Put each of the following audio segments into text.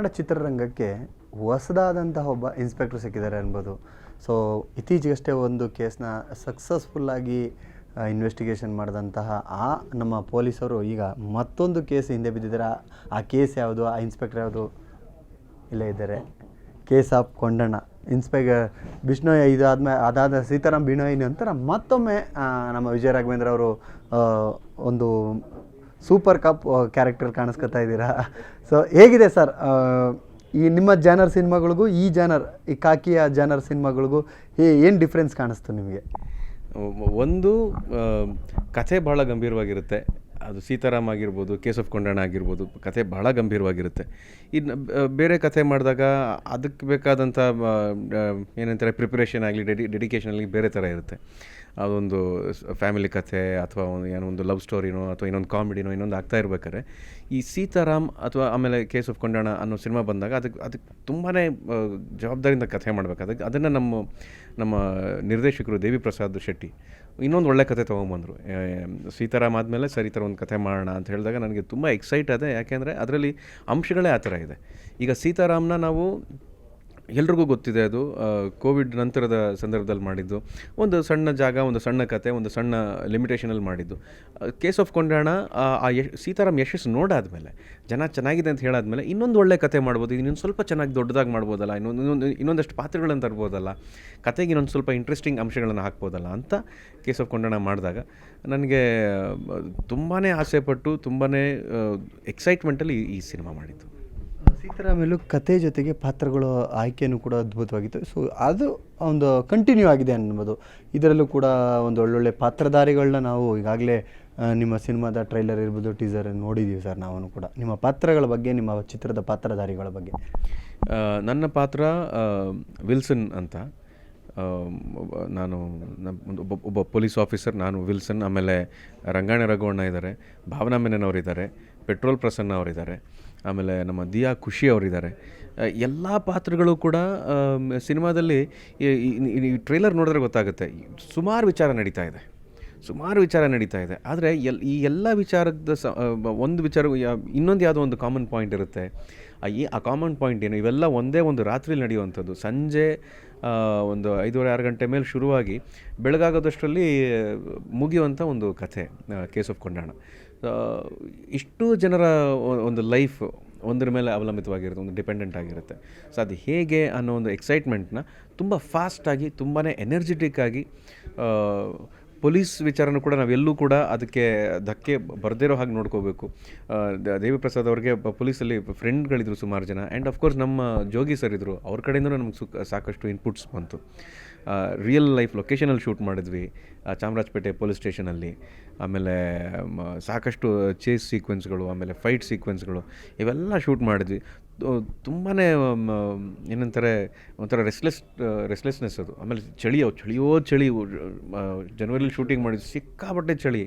ಕನ್ನಡ ಚಿತ್ರರಂಗಕ್ಕೆ ಹೊಸದಾದಂತಹ ಒಬ್ಬ ಇನ್ಸ್ಪೆಕ್ಟರ್ ಸಿಕ್ಕಿದ್ದಾರೆ ಅನ್ಬೋದು. ಸೊ ಇತ್ತೀಚೆಗಷ್ಟೇ ಒಂದು ಕೇಸ್ನ ಸಕ್ಸಸ್ಫುಲ್ಲಾಗಿ ಇನ್ವೆಸ್ಟಿಗೇಷನ್ ಮಾಡಿದಂತಹ ಆ ನಮ್ಮ ಪೊಲೀಸರು ಈಗ ಮತ್ತೊಂದು ಕೇಸ್ ಹಿಂದೆ ಬಿದ್ದಿದ್ದಾರೆ? ಆ- ಕೇಸ್ ಯಾವುದು? ಆ ಇನ್ಸ್ಪೆಕ್ಟರ್ ಯಾವುದು? ಇಲ್ಲೇ ಇದ್ದಾರೆ. Case of Kondanna. Inspector Bishnoi ಇದಾದ್ಮೇಲೆ ಅದಾದ ಸೀತಾರಾಮ್ ಬಿಣೋಯ್ ನಂತರ ಮತ್ತೊಮ್ಮೆ ನಮ್ಮ ವಿಜಯ ರಾಘವೇಂದ್ರ ಅವರು ಒಂದು ಸೂಪರ್ ಕಪ್ ಕ್ಯಾರೆಕ್ಟರ್ ಕಾಣಿಸ್ಕೊತಾ ಇದ್ದೀರಾ? ಸೊ ಹೇಗಿದೆ ಸರ್ ಈ ನಿಮ್ಮ ಜಾನರ್ ಸಿನಿಮಾಗಳಿಗೂ, ಈ ಜಾನರ್ ಈ ಕಾಕಿಯ ಜಾನರ್ ಸಿನಿಮಾಗಳಿಗೂ ಏನು ಡಿಫ್ರೆನ್ಸ್ ಕಾಣಿಸ್ತು ನಿಮಗೆ? ಒಂದು ಕಥೆ ಬಹಳ ಗಂಭೀರವಾಗಿರುತ್ತೆ. ಅದು ಸೀತಾರಾಮ್ ಆಗಿರ್ಬೋದು, ಕೇಸ್ ಆಫ್ ಕೊಂಡಣ್ಣ ಆಗಿರ್ಬೋದು, ಕಥೆ ಬಹಳ ಗಂಭೀರವಾಗಿರುತ್ತೆ. ಇನ್ನು ಬೇರೆ ಕಥೆ ಮಾಡಿದಾಗ ಅದಕ್ಕೆ ಬೇಕಾದಂಥ ಏನಂತಾರೆ ಪ್ರಿಪ್ರೇಷನ್ ಆಗಲಿ ಡೆಡಿ ಡೆಡಿಕೇಶನ್ ಆಗಲಿ ಬೇರೆ ಥರ ಇರುತ್ತೆ. ಅದೊಂದು ಫ್ಯಾಮಿಲಿ ಕಥೆ ಅಥವಾ ಒಂದು ಏನೋ ಒಂದು ಲವ್ ಸ್ಟೋರಿನೋ ಅಥವಾ ಇನ್ನೊಂದು ಕಾಮಿಡಿನೋ ಇನ್ನೊಂದು ಆಗ್ತಾ ಇರ್ಬೇಕಾದ್ರೆ, ಈ ಸೀತಾರಾಮ್ ಅಥವಾ ಆಮೇಲೆ ಕೇಸ್ ಆಫ್ ಕೊಂಡಣ ಅನ್ನೋ ಸಿನಿಮಾ ಬಂದಾಗ ಅದಕ್ಕೆ ಅದಕ್ಕೆ ತುಂಬಾ ಜವಾಬ್ದಾರಿಯಿಂದ ಕಥೆ ಮಾಡಬೇಕು. ಅದಕ್ಕೆ ಅದನ್ನು ನಮ್ಮ ನಮ್ಮ ನಿರ್ದೇಶಕರು ದೇವಿ ಪ್ರಸಾದ್ ಶೆಟ್ಟಿ ಇನ್ನೊಂದು ಒಳ್ಳೆ ಕಥೆ ತೊಗೊಂಬಂದರು ಸೀತಾರಾಮ್ ಆದಮೇಲೆ ಸರಿ ಥರ ಒಂದು ಕಥೆ ಮಾಡೋಣ ಅಂತ ಹೇಳಿದಾಗ ನನಗೆ ತುಂಬ ಎಕ್ಸೈಟ್ ಅದೇ ಯಾಕೆಂದರೆ ಅದರಲ್ಲಿ ಅಂಶಗಳೇ ಆ ಥರ ಇದೆ. ಈಗ ಸೀತಾರಾಮ್ನ ನಾವು ಎಲ್ರಿಗೂ ಗೊತ್ತಿದೆ ಅದು ಕೋವಿಡ್ ನಂತರದ ಸಂದರ್ಭದಲ್ಲಿ ಮಾಡಿದ್ದು. ಒಂದು ಸಣ್ಣ ಜಾಗ, ಒಂದು ಸಣ್ಣ ಕತೆ, ಒಂದು ಸಣ್ಣ ಲಿಮಿಟೇಷನಲ್ಲಿ ಮಾಡಿದ್ದು. ಕೇಸ್ ಆಫ್ ಕೊಂಡಾಣ ಆ ಯಶ್, ಸೀತಾರಾಮ್ ಯಶಸ್ಸು ನೋಡಾದ್ಮೇಲೆ, ಜನ ಚೆನ್ನಾಗಿದೆ ಅಂತ ಹೇಳಾದ್ಮೇಲೆ ಇನ್ನೊಂದು ಒಳ್ಳೆ ಕತೆ ಮಾಡ್ಬೋದು, ಇನ್ನೊಂದು ಸ್ವಲ್ಪ ಚೆನ್ನಾಗಿ ದೊಡ್ಡದಾಗಿ ಮಾಡ್ಬೋದಲ್ಲ, ಇನ್ನೊಂದು ಇನ್ನೊಂದು, ಇನ್ನೊಂದಷ್ಟು ಪಾತ್ರಗಳನ್ನು ತರ್ಬೋದಲ್ಲ, ಕತೆಗೆ ಇನ್ನೊಂದು ಸ್ವಲ್ಪ ಇಂಟ್ರೆಸ್ಟಿಂಗ್ ಅಂಶಗಳನ್ನು ಹಾಕ್ಬೋದಲ್ಲ ಅಂತ ಕೇಸ್ ಆಫ್ ಕೊಂಡಾಣ ಮಾಡಿದಾಗ ನನಗೆ ತುಂಬಾ ಆಸೆಪಟ್ಟು ತುಂಬಾ ಎಕ್ಸೈಟ್ಮೆಂಟಲ್ಲಿ ಈ ಸಿನಿಮಾ ಮಾಡಿದ್ದು. ಸೀತಾರಾಮಲ್ಲೂ ಕತೆ ಜೊತೆಗೆ ಪಾತ್ರಗಳ ಆಯ್ಕೆಯೂ ಕೂಡ ಅದ್ಭುತವಾಗಿತ್ತು. ಸೊ ಅದು ಒಂದು ಕಂಟಿನ್ಯೂ ಆಗಿದೆ ಅನ್ಬೋದು ಇದರಲ್ಲೂ ಕೂಡ ಒಂದು ಒಳ್ಳೊಳ್ಳೆ ಪಾತ್ರಧಾರಿಗಳನ್ನ ನಾವು ಈಗಾಗಲೇ ನಿಮ್ಮ ಸಿನಿಮಾದ ಟ್ರೈಲರ್ ಇರ್ಬೋದು ಟೀಸರ್ ನೋಡಿದ್ದೀವಿ ಸರ್ ನಾವು ಕೂಡ. ನಿಮ್ಮ ಪಾತ್ರಗಳ ಬಗ್ಗೆ, ನಿಮ್ಮ ಚಿತ್ರದ ಪಾತ್ರಧಾರಿಗಳ ಬಗ್ಗೆ. ನನ್ನ ಪಾತ್ರ ವಿಲ್ಸನ್ ಅಂತ. ನಾನು ಒಬ್ಬ ಪೊಲೀಸ್ ಆಫೀಸರ್, ನಾನು ವಿಲ್ಸನ್, ಆಮೇಲೆ ರಂಗಾಯಣ ರಘುವಣ್ಣ ಇದ್ದಾರೆ. ಭಾವನಾ ಮೆನನ್ ಅವರಿದ್ದಾರೆ. ಪೆಟ್ರೋಲ್ ಪ್ರಸನ್ನ ಅವರಿದ್ದಾರೆ. ಆಮೇಲೆ ನಮ್ಮ ದಿಯಾ ಖುಷಿ ಅವರಿದ್ದಾರೆ. ಎಲ್ಲ ಪಾತ್ರಗಳು ಕೂಡ ಸಿನಿಮಾದಲ್ಲಿ ಈ- ಟ್ರೈಲರ್ ನೋಡಿದ್ರೆ ಗೊತ್ತಾಗುತ್ತೆ. ಸುಮಾರು ವಿಚಾರ ನಡೀತಾ ಇದೆ. ಸುಮಾರು ವಿಚಾರ ನಡೀತಾ ಇದೆ. ಆದರೆ ಎಲ್, ಈ ಎಲ್ಲ ವಿಚಾರದ ಸ ಒಂದು ವಿಚಾರ ಇನ್ನೊಂದು ಯಾವುದೋ ಒಂದು ಕಾಮನ್ ಪಾಯಿಂಟ್ ಇರುತ್ತೆ. ಈ, ಆ ಕಾಮನ್ ಪಾಯಿಂಟ್ ಏನು, ಇವೆಲ್ಲ ಒಂದೇ ಒಂದು ರಾತ್ರಿಲಿ ನಡೆಯುವಂಥದ್ದು. ಸಂಜೆ ಒಂದು ಐದೂವರೆ, ಆರು ಗಂಟೆ ಮೇಲೆ ಶುರುವಾಗಿ ಬೆಳಗಾಗೋದಷ್ಟರಲ್ಲಿ ಮುಗಿಯುವಂಥ ಒಂದು ಕಥೆ ಕೇಸ್ ಆಫ್ ಕೊಂಡಾಣ. ಇಷ್ಟು ಜನರ ಒಂದು ಲೈಫ್ ಒಂದರ ಮೇಲೆ ಅವಲಂಬಿತವಾಗಿರುತ್ತೆ, ಒಂದು ಡಿಪೆಂಡೆಂಟ್ ಆಗಿರುತ್ತೆ. ಸೊ ಅದು ಹೇಗೆ ಅನ್ನೋ ಒಂದು ಎಕ್ಸೈಟ್ಮೆಂಟ್ನ ತುಂಬ ಫಾಸ್ಟಾಗಿ ತುಂಬಾ ಎನರ್ಜೆಟಿಕ್ ಆಗಿ ಪೊಲೀಸ್ ವಿಚಾರನೂ ಕೂಡ ನಾವೆಲ್ಲೂ ಕೂಡ ಅದಕ್ಕೆ ಧಕ್ಕೆ ಬರದಿರೋ ಹಾಗೆ ನೋಡ್ಕೋಬೇಕು. ದೇವಿ ಪ್ರಸಾದ್ ಅವ್ರಿಗೆ ಪೊಲೀಸಲ್ಲಿ ಫ್ರೆಂಡ್ಗಳಿದ್ರು ಸುಮಾರು ಜನ. ಆ್ಯಂಡ್ ಅಫ್ಕೋರ್ಸ್ ನಮ್ಮ ಜೋಗಿ ಸರ್ ಇದ್ದರು ಅವ್ರ ಕಡೆಯಿಂದ ನಮ್ಗೆ ಸುಕ್, ಸಾಕಷ್ಟು ಇನ್ಪುಟ್ಸ್ ಬಂತು. ರಿಯಲ್ ಲೈಫ್ ಲೊಕೇಶನಲ್ಲಿ ಶೂಟ್ ಮಾಡಿದ್ವಿ ಚಾಮರಾಜಪೇಟೆ ಪೊಲೀಸ್ ಸ್ಟೇಷನಲ್ಲಿ ಆಮೇಲೆ ಸಾಕಷ್ಟು ಚೇಸ್ ಸೀಕ್ವೆನ್ಸ್ಗಳು ಆಮೇಲೆ ಫೈಟ್ ಸೀಕ್ವೆನ್ಸ್ಗಳು ಇವೆಲ್ಲ ಶೂಟ್ ಮಾಡಿದ್ವಿ. ತುಂಬಾ ಏನಂತಾರೆ, ಒಂಥರ ರೆಸ್ಲೆಸ್ ರೆಸ್ಲೆಸ್ನೆಸ್ ಅದು. ಆಮೇಲೆ ಚಳಿ, ಅವು ಚಳಿಯೋ ಚಳಿ ಜನವರಿಲಿ ಶೂಟಿಂಗ್ ಮಾಡಿದ್ವಿ ಸಿಕ್ಕಾಪಟ್ಟೆ ಚಳಿ.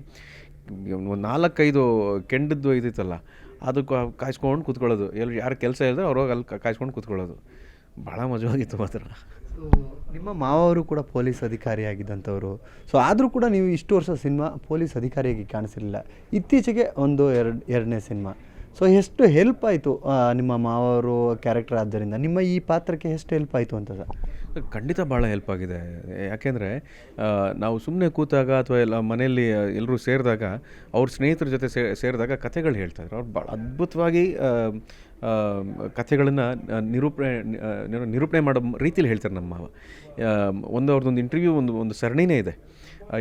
ಒಂದು ನಾಲ್ಕೈದು ಕೆಂಡದ್ದು ಇದಿತ್ತಲ್ಲ ಅದು ಕಾಯಿಸ್ಕೊಂಡು ಕೂತ್ಕೊಳ್ಳೋದು. ಎಲ್ಲಿ ಯಾರು ಕೆಲಸ ಇಲ್ಲದೆ ಅವ್ರು ಹೋಗಿ ಅಲ್ಲಿ ಕಾಯ್ಸ್ಕೊಂಡು ಕೂತ್ಕೊಳ್ಳೋದು. ಭಾಳ ಮಜವಾಗಿತ್ತು ಮಾತ್ರ. ನಿಮ್ಮ ಮಾವರು ಕೂಡ ಪೊಲೀಸ್ ಅಧಿಕಾರಿಯಾಗಿದ್ದಂಥವ್ರು. ಸೊ ಆದರೂ ಕೂಡ ನೀವು ಇಷ್ಟು ವರ್ಷ ಸಿನಿಮಾ ಪೊಲೀಸ್ ಅಧಿಕಾರಿಯಾಗಿ ಕಾಣಿಸಿರಲಿಲ್ಲ. ಇತ್ತೀಚೆಗೆ ಒಂದು ಎರಡು, ಎರಡನೇ ಸಿನಿಮಾ. ಸೊ ಎಷ್ಟು ಹೆಲ್ಪ್ ಆಯಿತು ನಿಮ್ಮ ಮಾವರು ಕ್ಯಾರೆಕ್ಟರ್ ಆದ್ದರಿಂದ ನಿಮ್ಮ ಈ ಪಾತ್ರಕ್ಕೆ ಎಷ್ಟು ಹೆಲ್ಪ್ ಆಯಿತು ಅಂತ ಸರ್? ಖಂಡಿತ ಭಾಳ ಹೆಲ್ಪ್ ಆಗಿದೆ. ಯಾಕೆಂದರೆ ನಾವು ಸುಮ್ಮನೆ ಕೂತಾಗ ಅಥವಾ ಎಲ್ಲ ಮನೆಯಲ್ಲಿ ಎಲ್ಲರೂ ಸೇರಿದಾಗ ಅವ್ರ ಸ್ನೇಹಿತರ ಜೊತೆ ಸೇರಿದಾಗ ಕಥೆಗಳು ಹೇಳ್ತಾಯಿದ್ರು ಅವ್ರು ಭಾಳ ಅದ್ಭುತವಾಗಿ ಕಥೆಗಳನ್ನು ನಿರೂಪಣೆ ನಿರೂಪಣೆ ಮಾಡೋ ರೀತಿಯಲ್ಲಿ ಹೇಳ್ತಾರೆ ನಮ್ಮ ಮಾವ. ಒಂದು ಅವ್ರದ್ದೊಂದು ಇಂಟರ್ವ್ಯೂ ಒಂದು ಒಂದು ಸರಣಿನೇ ಇದೆ.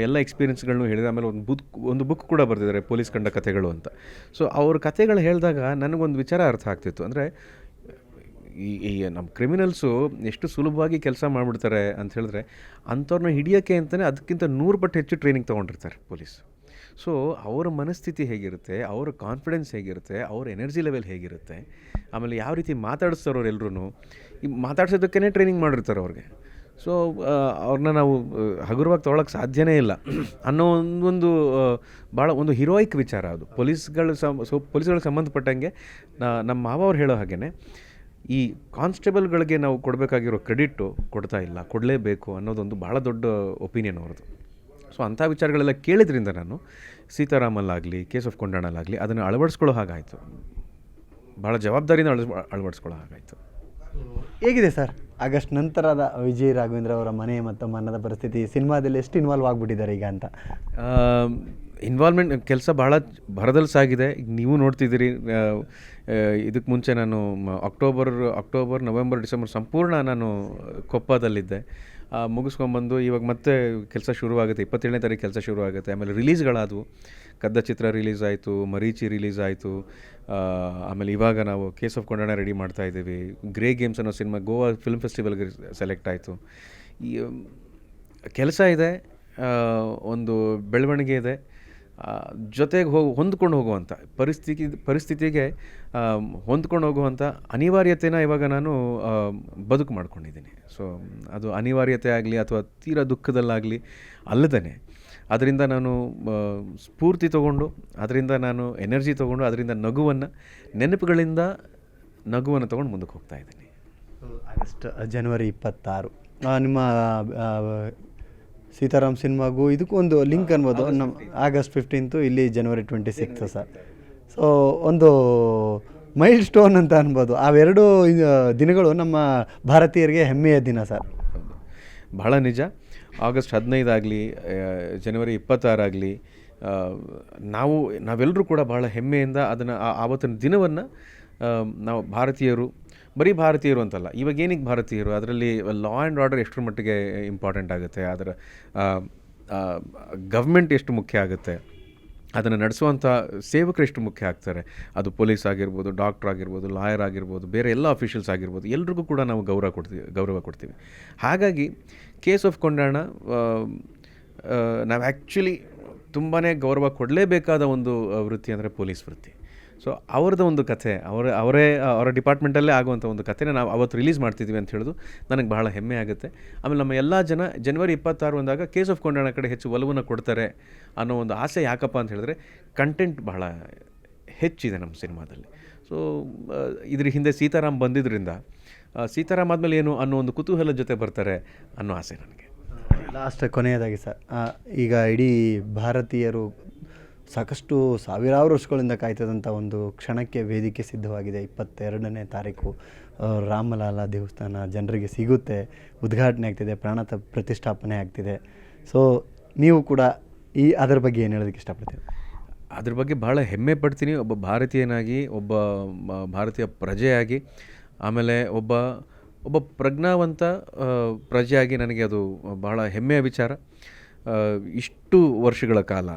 ಎಲ್ಲ ಎಕ್ಸ್ಪೀರಿಯನ್ಸ್ಗಳನ್ನೂ ಹೇಳಿದ, ಆಮೇಲೆ ಒಂದು ಬುಕ್ ಒಂದು ಬುಕ್ ಕೂಡ ಬರೆದಿದ್ದಾರೆ ಪೊಲೀಸ್ ಕಂಡ ಕಥೆಗಳು ಅಂತ. ಸೊ ಅವ್ರ ಕಥೆಗಳು ಹೇಳಿದಾಗ ನನಗೊಂದು ವಿಚಾರ ಅರ್ಥ ಆಗ್ತಿತ್ತು. ಅಂದರೆ ಈ ಈ ನಮ್ಮ ಕ್ರಿಮಿನಲ್ಸು ಎಷ್ಟು ಸುಲಭವಾಗಿ ಕೆಲಸ ಮಾಡಿಬಿಡ್ತಾರೆ ಅಂತ ಹೇಳಿದ್ರೆ ಅಂಥವ್ರನ್ನ ಹಿಡಿಯೋಕ್ಕೆ ಅಂತಲೇ ಅದಕ್ಕಿಂತ ನೂರು ಪಟ್ಟು ಹೆಚ್ಚು ಟ್ರೈನಿಂಗ್ ತೊಗೊಂಡಿರ್ತಾರೆ ಪೊಲೀಸ್. ಸೊ ಅವರ ಮನಸ್ಥಿತಿ ಹೇಗಿರುತ್ತೆ ಅವರ ಕಾನ್ಫಿಡೆನ್ಸ್ ಹೇಗಿರುತ್ತೆ ಅವ್ರ ಎನರ್ಜಿ ಲೆವೆಲ್ ಹೇಗಿರುತ್ತೆ ಆಮೇಲೆ ಯಾವ ರೀತಿ ಮಾತಾಡಿಸ್ತಾರೋ ಎಲ್ಲರೂ ಈ ಮಾತಾಡ್ಸೋದಕ್ಕೇ ಟ್ರೈನಿಂಗ್ ಮಾಡಿರ್ತಾರೆ ಅವ್ರಿಗೆ. ಸೊ ಅವ್ರನ್ನ ನಾವು ಹಗುರವಾಗಿ ತೊಗೊಳಕ್ಕೆ ಸಾಧ್ಯನೇ ಇಲ್ಲ. ಅನ್ನೋ ಒಂದೊಂದು ಆ, ಭಾಳ ಒಂದು ಹೀರೋಯಿಕ್ ವಿಚಾರ ಅದು. ಪೊಲೀಸ್ಗಳು ಸಂ ಪೊಲೀಸ್ಗಳಿಗೆ ಸಂಬಂಧಪಟ್ಟಂಗೆ ನಮ್ಮ ಮಾವ ಅವ್ರು ಹೇಳೋ ಹಾಗೆಯೇ ಈ ಕಾನ್ಸ್ಟೇಬಲ್ಗಳಿಗೆ ನಾವು ಕೊಡಬೇಕಾಗಿರೋ ಕ್ರೆಡಿಟ್ಟು ಕೊಡ್ತಾ ಇಲ್ಲ ಕೊಡಲೇಬೇಕು ಅನ್ನೋದೊಂದು ಭಾಳ ದೊಡ್ಡ ಒಪಿನಿಯನ್ ಅವ್ರದ್ದು. ಸೊ ಅಂಥ ವಿಚಾರಗಳೆಲ್ಲ ಕೇಳಿದ್ರಿಂದ ನಾನು ಸೀತಾರಾಮಲ್ಲಾಗಲಿ ಕೇಸ್ ಆಫ್ ಕೊಂಡಾಣಲ್ಲಾಗಲಿ ಅದನ್ನು ಅಳವಡಿಸ್ಕೊಳ್ಳೋ ಹಾಗಾಯಿತು. ಭಾಳ ಜವಾಬ್ದಾರಿಯಿಂದ ಅಳ ಅಳವಡಿಸ್ಕೊಳ್ಳೋ ಹಾಗಾಯಿತು. ಹೇಗಿದೆ ಸರ್? ಆಗಸ್ಟ್ ನಂತರದ ವಿಜಯ್ ರಾಘವೇಂದ್ರ ಅವರ ಮನೆ ಮತ್ತು ಮನದ ಪರಿಸ್ಥಿತಿ ಸಿನಿಮಾದಲ್ಲಿ ಎಷ್ಟು ಇನ್ವಾಲ್ವ್ ಆಗಿಬಿಟ್ಟಿದ್ದಾರೆ ಈಗ ಅಂತ? ಇನ್ವಾಲ್ವ್ಮೆಂಟ್ ಕೆಲಸ ಭಾಳ ಭರದಲ್ಲಿ ಸಾಗಿದೆ ಈಗ ನೀವು ನೋಡ್ತಿದ್ದೀರಿ ಇದಕ್ಕೆ ಮುಂಚೆ ನಾನು ಅಕ್ಟೋಬರ್ ಅಕ್ಟೋಬರ್ ನವೆಂಬರ್ ಡಿಸೆಂಬರ್ ಸಂಪೂರ್ಣ ನಾನು ಕೊಪ್ಪದಲ್ಲಿದ್ದೆ. ಮುಗಿಸ್ಕೊಂಬಂದು ಇವಾಗ ಮತ್ತೆ ಕೆಲಸ ಶುರುವಾಗುತ್ತೆ. ಇಪ್ಪತ್ತೇಳನೇ ತಾರೀಕು ಕೆಲಸ ಶುರುವಾಗುತ್ತೆ. ಆಮೇಲೆ ರಿಲೀಸ್ಗಳಾದವು ಕದ್ದ ಚಿತ್ರ ರಿಲೀಸ್ ಆಯಿತು, ಮರೀಚಿ ರಿಲೀಸ್ ಆಯಿತು. ಆಮೇಲೆ ಇವಾಗ ನಾವು ಕೇಸ್ ಆಫ್ ಕೊಂಡಣ ರೆಡಿ ಮಾಡ್ತಾ ಇದ್ದೀವಿ. ಗ್ರೇ ಗೇಮ್ಸ್ ಅನ್ನೋ ಸಿನಿಮಾ ಗೋವಾ ಫಿಲ್ಮ್ ಫೆಸ್ಟಿವಲ್ಗೆ ಸೆಲೆಕ್ಟ್ ಆಯಿತು. ಈ, ಕೆಲಸ ಇದೆ. ಒಂದು ಬೆಳವಣಿಗೆ ಇದೆ. ಜೊತೆಗೆ ಹೋಗಿ, ಹೊಂದ್ಕೊಂಡು ಹೋಗುವಂಥ ಪರಿಸ್ಥಿತಿ, ಪರಿಸ್ಥಿತಿಗೆ ಹೊಂದ್ಕೊಂಡು ಹೋಗುವಂಥ ಅನಿವಾರ್ಯತೆನ ಇವಾಗ ನಾನು ಬದುಕು ಮಾಡ್ಕೊಂಡಿದ್ದೀನಿ. ಸೊ ಅದು ಅನಿವಾರ್ಯತೆ ಆಗಲಿ ಅಥವಾ ತೀರಾ ದುಃಖದಲ್ಲಾಗಲಿ ಅಲ್ಲದೇ ಅದರಿಂದ ನಾನು ಸ್ಫೂರ್ತಿ ತಗೊಂಡು, ಅದರಿಂದ ನಾನು ಎನರ್ಜಿ ತೊಗೊಂಡು, ಅದರಿಂದ ನಗುವನ್ನು, ನೆನಪುಗಳಿಂದ ನಗುವನ್ನು ತೊಗೊಂಡು ಮುಂದಕ್ಕೆ ಹೋಗ್ತಾ ಇದ್ದೀನಿ. ಆಗಸ್ಟ್ ಜನವರಿ ಇಪ್ಪತ್ತಾರು. ನಿಮ್ಮ ಸೀತಾರಾಮ್ ಸಿನಿಮಾಗೂ ಇದಕ್ಕೂ ಒಂದು ಲಿಂಕ್ ಅನ್ಬೋದು. ನಮ್ಮ ಆಗಸ್ಟ್ ಫಿಫ್ಟೀನ್ತು ಇಲ್ಲಿ January twenty six sir so ಒಂದು ಮೈಲ್ ಸ್ಟೋನ್ ಅಂತ ಅನ್ಬೋದು. ಅವೆರಡು ದಿನಗಳು ನಮ್ಮ ಭಾರತೀಯರಿಗೆ ಹೆಮ್ಮೆಯ ದಿನ ಸರ್. ಬಹಳ ನಿಜ. ಆಗಸ್ಟ್ ಹದಿನೈದಾಗಲಿ ಜನವರಿ ಇಪ್ಪತ್ತಾರಾಗಲಿ ನಾವು ನಾವೆಲ್ಲರೂ ಕೂಡ ಬಹಳ ಹೆಮ್ಮೆಯಿಂದ ಅದನ್ನು ಆವತ್ತಿನ ದಿನವನ್ನು ನಾವು ಭಾರತೀಯರು ಬರೀ ಭಾರತೀಯರು ಅಂತಲ್ಲ, ಇವಾಗ ಏನಕ್ಕೆ ಭಾರತೀಯರು? ಅದರಲ್ಲಿ ಲಾ ಆ್ಯಂಡ್ ಆರ್ಡರ್ ಎಷ್ಟರ ಮಟ್ಟಿಗೆ ಇಂಪಾರ್ಟೆಂಟ್ ಆಗುತ್ತೆ? ಅದರ ಗವರ್ಮೆಂಟ್ ಎಷ್ಟು ಮುಖ್ಯ ಆಗುತ್ತೆ? ಅದನ್ನು ನಡೆಸುವಂಥ ಸೇವಕರು ಎಷ್ಟು ಮುಖ್ಯ ಆಗ್ತಾರೆ? ಅದು ಪೊಲೀಸ್ ಆಗಿರ್ಬೋದು ಡಾಕ್ಟ್ರ್ ಆಗಿರ್ಬೋದು ಲಾಯರ್ ಆಗಿರ್ಬೋದು, ಬೇರೆ ಎಲ್ಲ ಅಫಿಷಿಯಲ್ಸ್ ಆಗಿರ್ಬೋದು, ಎಲ್ರಿಗೂ ಕೂಡ ನಾವು ಗೌರವ ಕೊಡ್ತೀವಿ ಗೌರವ ಕೊಡ್ತೀವಿ. ಹಾಗಾಗಿ ಕೇಸ್ ಆಫ್ ಕೊಂಡಾಣ ನಾವು ಆ್ಯಕ್ಚುಲಿ ತುಂಬಾ ಗೌರವ ಕೊಡಲೇಬೇಕಾದ ಒಂದು ವೃತ್ತಿ ಅಂದರೆ ಪೊಲೀಸ್ ವೃತ್ತಿ. ಸೊ ಅವ್ರದ್ದು ಒಂದು ಕಥೆ, ಅವರ, ಅವರೇ ಅವರ ಡಿಪಾರ್ಟ್ಮೆಂಟಲ್ಲೇ ಆಗುವಂಥ ಒಂದು ಕಥೆನ ನಾವು ಅವತ್ತು ರಿಲೀಸ್ ಮಾಡ್ತಿದ್ವಿ ಅಂತ ಹೇಳೋದು ನನಗೆ ಬಹಳ ಹೆಮ್ಮೆ ಆಗುತ್ತೆ. ಆಮೇಲೆ ನಮ್ಮ ಎಲ್ಲ ಜನ ಜನವರಿ ಇಪ್ಪತ್ತಾರು ಅಂದಾಗ ಕೇಸ್ ಆಫ್ ಕೊಂಡಾಣ ಕಡೆ ಹೆಚ್ಚು ಒಲವನ್ನು ಕೊಡ್ತಾರೆ ಅನ್ನೋ ಒಂದು ಆಸೆ ಯಾಕಪ್ಪ ಅಂತ ಹೇಳಿದ್ರೆ ಕಂಟೆಂಟ್ ಬಹಳ ಹೆಚ್ಚಿದೆ ನಮ್ಮ ಸಿನಿಮಾದಲ್ಲಿ. ಸೊ ಇದ್ರ ಹಿಂದೆ ಸೀತಾರಾಮ್ ಬಂದಿದ್ದರಿಂದ ಸೀತಾರಾಮ್ ಆದಮೇಲೆ ಏನು ಅನ್ನೋ ಒಂದು ಕುತೂಹಲದ ಜೊತೆ ಬರ್ತಾರೆ ಅನ್ನೋ ಆಸೆ ನನಗೆ. ಲಾಸ್ಟ್ ಕೊನೆಯದಾಗಿ ಸರ್ ಈಗ ಇಡೀ ಭಾರತೀಯರು ಸಾಕಷ್ಟು ಸಾವಿರಾರು ವರ್ಷಗಳಿಂದ ಕಾಯ್ತದಂಥ ಒಂದು ಕ್ಷಣಕ್ಕೆ ವೇದಿಕೆ ಸಿದ್ಧವಾಗಿದೆ. ಇಪ್ಪತ್ತೆರಡನೇ ತಾರೀಕು ರಾಮಲಾಲ ದೇವಸ್ಥಾನ ಜನರಿಗೆ ಸಿಗುತ್ತೆ, ಉದ್ಘಾಟನೆ ಆಗ್ತಿದೆ, ಪ್ರಾಣ ಪ್ರತಿಷ್ಠಾಪನೆ ಆಗ್ತಿದೆ. ಸೊ ನೀವು ಕೂಡ ಈ ಅದರ ಬಗ್ಗೆ ಏನು ಹೇಳೋದಕ್ಕೆ ಇಷ್ಟಪಡ್ತೀರಿ? ಅದ್ರ ಬಗ್ಗೆ ಬಹಳ ಹೆಮ್ಮೆ ಪಡ್ತೀನಿ. ಒಬ್ಬ ಭಾರತೀಯನಾಗಿ, ಒಬ್ಬ ಭಾರತೀಯ ಪ್ರಜೆಯಾಗಿ, ಆಮೇಲೆ ಒಬ್ಬ ಒಬ್ಬ ಪ್ರಜ್ಞಾವಂತ ಪ್ರಜೆಯಾಗಿ ನನಗೆ ಅದು ಬಹಳ ಹೆಮ್ಮೆಯ ವಿಚಾರ. ಇಷ್ಟು ವರ್ಷಗಳ ಕಾಲ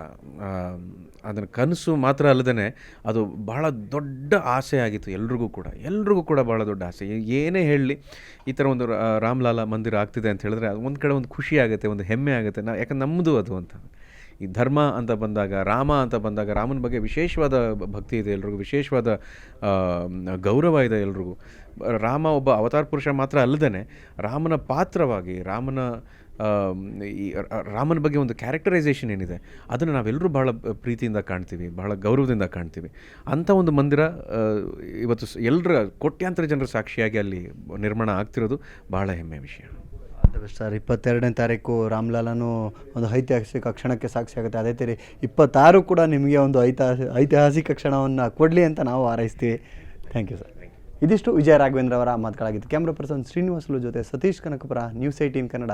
ಅದನ್ನು ಕನಸು ಮಾತ್ರ ಅಲ್ಲದೇ ಅದು ಬಹಳ ದೊಡ್ಡ ಆಸೆ ಆಗಿತ್ತು ಎಲ್ರಿಗೂ ಕೂಡ. ಎಲ್ರಿಗೂ ಕೂಡ ಭಾಳ ದೊಡ್ಡ ಆಸೆ. ಏನೇ ಹೇಳಲಿ ಈ ಥರ ಒಂದು ರಾಮಲಾಲ ಮಂದಿರ ಆಗ್ತಿದೆ ಅಂತ ಹೇಳಿದ್ರೆ ಒಂದು ಕಡೆ ಒಂದು ಖುಷಿ ಆಗುತ್ತೆ, ಒಂದು ಹೆಮ್ಮೆ ಆಗುತ್ತೆ. ನಾ, ಯಾಕಂದ್ರೆ ನಮ್ಮದು ಅದು ಅಂತ. ಈ ಧರ್ಮ ಅಂತ ಬಂದಾಗ, ರಾಮ ಅಂತ ಬಂದಾಗ ರಾಮನ ಬಗ್ಗೆ ವಿಶೇಷವಾದ ಭಕ್ತಿ ಇದೆ ಎಲ್ರಿಗೂ, ವಿಶೇಷವಾದ ಗೌರವ ಇದೆ ಎಲ್ರಿಗೂ. ರಾಮ ಒಬ್ಬ ಅವತಾರ ಪುರುಷ ಮಾತ್ರ ಅಲ್ಲದೇ ರಾಮನ ಪಾತ್ರವಾಗಿ, ರಾಮನ ಈ ರಾಮನ ಬಗ್ಗೆ ಒಂದು ಕ್ಯಾರೆಕ್ಟರೈಸೇಷನ್ ಏನಿದೆ ಅದನ್ನು ನಾವೆಲ್ಲರೂ ಬಹಳ ಪ್ರೀತಿಯಿಂದ ಕಾಣ್ತೀವಿ ಬಹಳ ಗೌರವದಿಂದ ಕಾಣ್ತೀವಿ. ಅಂಥ ಒಂದು ಮಂದಿರ ಇವತ್ತು ಎಲ್ಲರ ಕೋಟ್ಯಾಂತರ ಜನರ ಸಾಕ್ಷಿಯಾಗಿ ಅಲ್ಲಿ ನಿರ್ಮಾಣ ಆಗ್ತಿರೋದು ಬಹಳ ಹೆಮ್ಮೆಯ ವಿಷಯ. ಸರ್ ಇಪ್ಪತ್ತೆರಡನೇ ತಾರೀಕು ರಾಮ್ಲಾಲನು ಒಂದು ಐತಿಹಾಸಿಕ ಕ್ಷಣಕ್ಕೆ ಸಾಕ್ಷಿ ಆಗುತ್ತೆ. ಅದೇ ರೀತಿ ಇಪ್ಪತ್ತಾರು ಕೂಡ ನಿಮಗೆ ಒಂದು ಐತಿಹಾಸಿಕ ಐತಿಹಾಸಿಕ ಕ್ಷಣವನ್ನು ಕೊಡಲಿ ಅಂತ ನಾವು ಹಾರೈಸ್ತೀವಿ. ಥ್ಯಾಂಕ್ ಯು ಸರ್ ಇದಿಷ್ಟು ವಿಜಯ ರಾಘವೇಂದ್ರ ಅವರ ಮಾತುಗಳಾಗಿತ್ತು ಕ್ಯಾಮ್ರಾ ಪರ್ಸನ್ ಶ್ರೀನಿವಾಸಲು ಜೊತೆ ಸತೀಶ್ ಕನಕಪುರ ನ್ಯೂಸ್ ಏಟೀನ್ ಕನ್ನಡ.